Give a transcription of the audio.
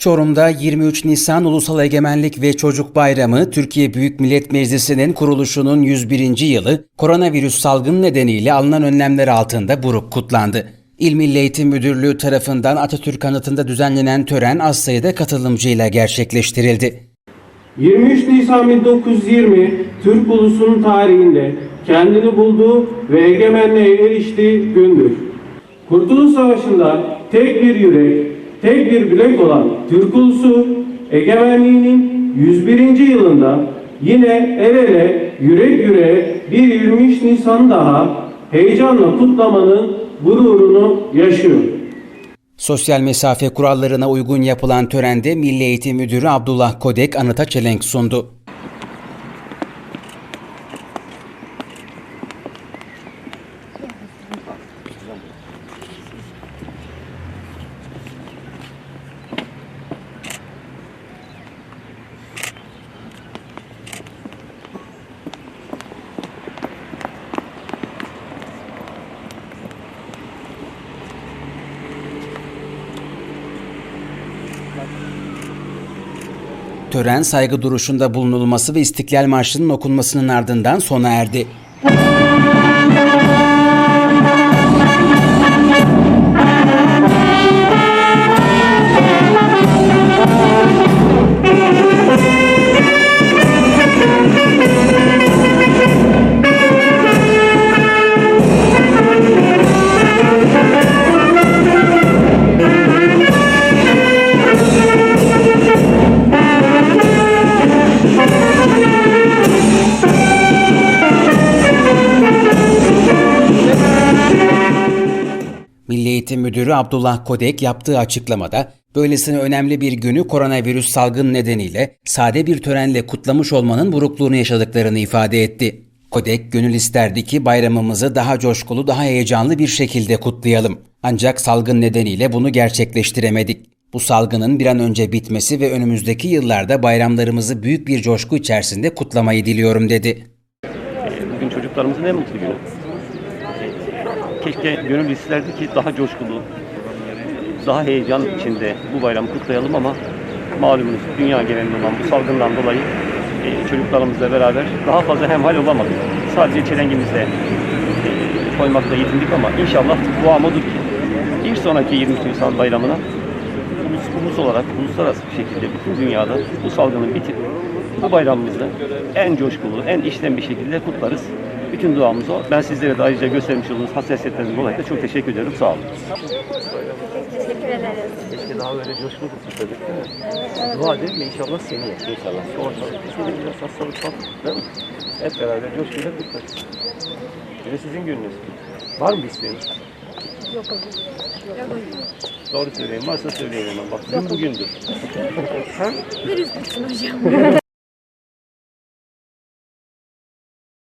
Çorum'da 23 Nisan Ulusal Egemenlik ve Çocuk Bayramı Türkiye Büyük Millet Meclisi'nin kuruluşunun 101. yılı koronavirüs salgını nedeniyle alınan önlemler altında buruk kutlandı. İl Milli Eğitim Müdürlüğü tarafından Atatürk Anıtı'nda düzenlenen tören az sayıda katılımcıyla gerçekleştirildi. 23 Nisan 1920 Türk ulusunun tarihinde kendini bulduğu ve egemenliğe eriştiği gündür. Kurtuluş Savaşı'nda tek bir yürek, tek bir bilek olan Türk ulusu egemenliğinin 101. yılında yine el ele, yürek yüreğe bir 23 Nisan daha heyecanla kutlamanın gururunu yaşıyor. Sosyal mesafe kurallarına uygun yapılan törende Milli Eğitim Müdürü Abdullah Kodek anıta çelenk sundu. Tören saygı duruşunda bulunulması ve İstiklal Marşı'nın okunmasının ardından sona erdi. Milli Eğitim Müdürü Abdullah Kodek yaptığı açıklamada böylesine önemli bir günü koronavirüs salgın nedeniyle sade bir törenle kutlamış olmanın burukluğunu yaşadıklarını ifade etti. Kodek gönül isterdi ki bayramımızı daha coşkulu, daha heyecanlı bir şekilde kutlayalım. Ancak salgın nedeniyle bunu gerçekleştiremedik. Bu salgının bir an önce bitmesi ve önümüzdeki yıllarda bayramlarımızı büyük bir coşku içerisinde kutlamayı diliyorum dedi. Bugün çocuklarımızın en mutlu günü. Keşke gönül isterdi ki daha coşkulu, daha heyecan içinde bu bayramı kutlayalım ama malumunuz dünya genelinde olan bu salgından dolayı e, çocuklarımızla beraber daha fazla hemhal olamadık. Sadece çelengimizle e, koymakla yetindik ama inşallah duam odur ki bir sonraki 23 Nisan bayramına ulus, ulus olarak uluslararası bir şekilde bütün dünyada bu salgının bitip bu bayramımızı en coşkulu, en içten bir şekilde kutlarız. Bütün duamız o. Ben sizlere de ayrıca göstermiş olduğunuz hassasiyetlerinizden dolayı da çok teşekkür ediyorum. Sağ olun. Teşekkür ederiz. Keşke daha böyle coşkulu kutladık değil mi? Dua edelim mi inşallah seneye. İnşallah. Sonra seni biraz hastalık var. Değil mi? Hep beraber coşkuyla kutlarız. Bir de sizin gününüz. Var mı bir isteğiniz? Yok yok. Doğru söyleyin. Varsa söyleyin hemen. Bak dün bugündür. ha? Virüs bitsin hocam.